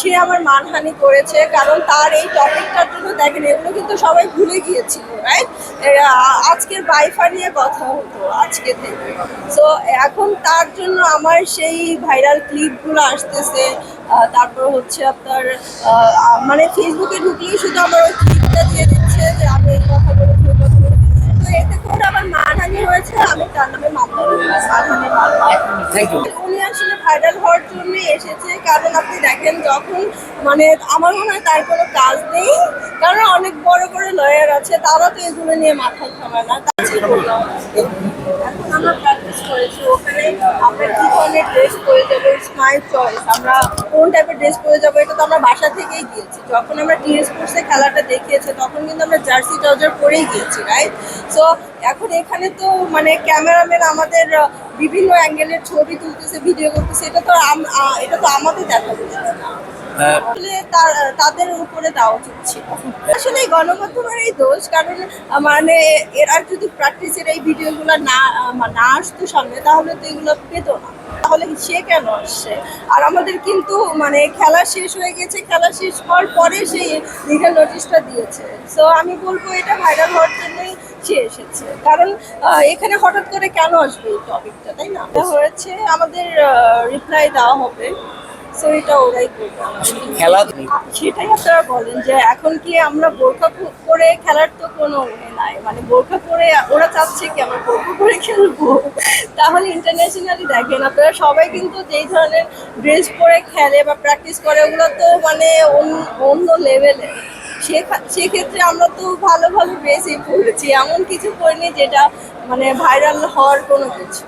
সে আমার মানহানি করেছে, কারণ তার এই টপিকটার জন্য দেখেন, এগুলো কিন্তু সবাই ভুলে গিয়েছিল রাইট আজকের বাইফা নিয়ে কথা হতো আজকে থেকে। সো এখন তার জন্য আমার সেই ভাইরাল ক্লিপগুলো আসতেছে তারপর হচ্ছে আপনার মানে ফেসবুকে ঢুকলেই শুধু আমার হয়েছে আমি তার নামে মামলা থ্যাংক ইউ উনি আসলে ভাইরাল হওয়ার জন্য এসেছে কারণ আপনি দেখেন যখন মানে আমার মনে হয় তার কোনো কাজ নেই কারণ অনেক বড় বড় লয়ার আছে তারা তো এগুলো নিয়ে মাথা ঘামায় না তার কি করলাম? এখন আমরা প্র্যাকটিস করেছি, ওখানে আমরা কি ধরনের ড্রেস পরে যাব ইটস মাই চয়েস আমরা কোন টাইপের ড্রেস পরে যাব, এটা তো আমরা বাসা থেকেই গিয়েছি যখন আমরা টিএ স্পোর্টসে খেলাটা দেখিয়েছি, তখন কিন্তু আমরা জার্সি ট্রাউজার পরেই গিয়েছি রাইট সো এখন এখানে তো মানে ক্যামেরাম্যান আমাদের বিভিন্ন অ্যাঙ্গেলের ছবি তুলতেছে ভিডিও করতেছে, এটা তো এটা তো আমাদের দেখা বিষয় না। তাদের উপরে দেওয়া উচিত ছিল আসলে এই দোষ, কারণ মানে এরা যদি প্র্যাকটিসের এই ভিডিওগুলো না না আসতো সামনে, তাহলে তো এগুলো পেত না। তাহলে সে কেন আসছে? আর আমাদের কিন্তু মানে খেলা শেষ হয়ে গেছে, খেলা শেষ হওয়ার পরে সেই লিগাল নোটিশটা দিয়েছে। সো আমি বলব, এটা ভাইরাল হওয়ার জন্যই সে এসেছে। কারণ এখানে হঠাৎ করে কেন আসবে এই টপিকটা তাই না? হয়েছে আমাদের রিপ্লাই দেওয়া হবে। এটা ওরাই করবে খেলা সেটাই আপনারা বলেন যে এখন কি আমরা বোরখা পরে খেলার তো কোনো নাই। মানে বোরখা পরে ওরা চাচ্ছে কি আমরা বোরখা পরে খেলব? তাহলে ইন্টারন্যাশনালি দেখেন আপনারা সবাই কিন্তু যেই ধরনের ড্রেস পরে খেলে বা প্র্যাকটিস করে ওগুলো তো মানে অন্য- অন্য লেভেলে সেক্ষেত্রে আমরা তো ভালো ভালো ড্রেসই পরেছি এমন কিছু করিনি যেটা মানে ভাইরাল হওয়ার কোনো কিছু।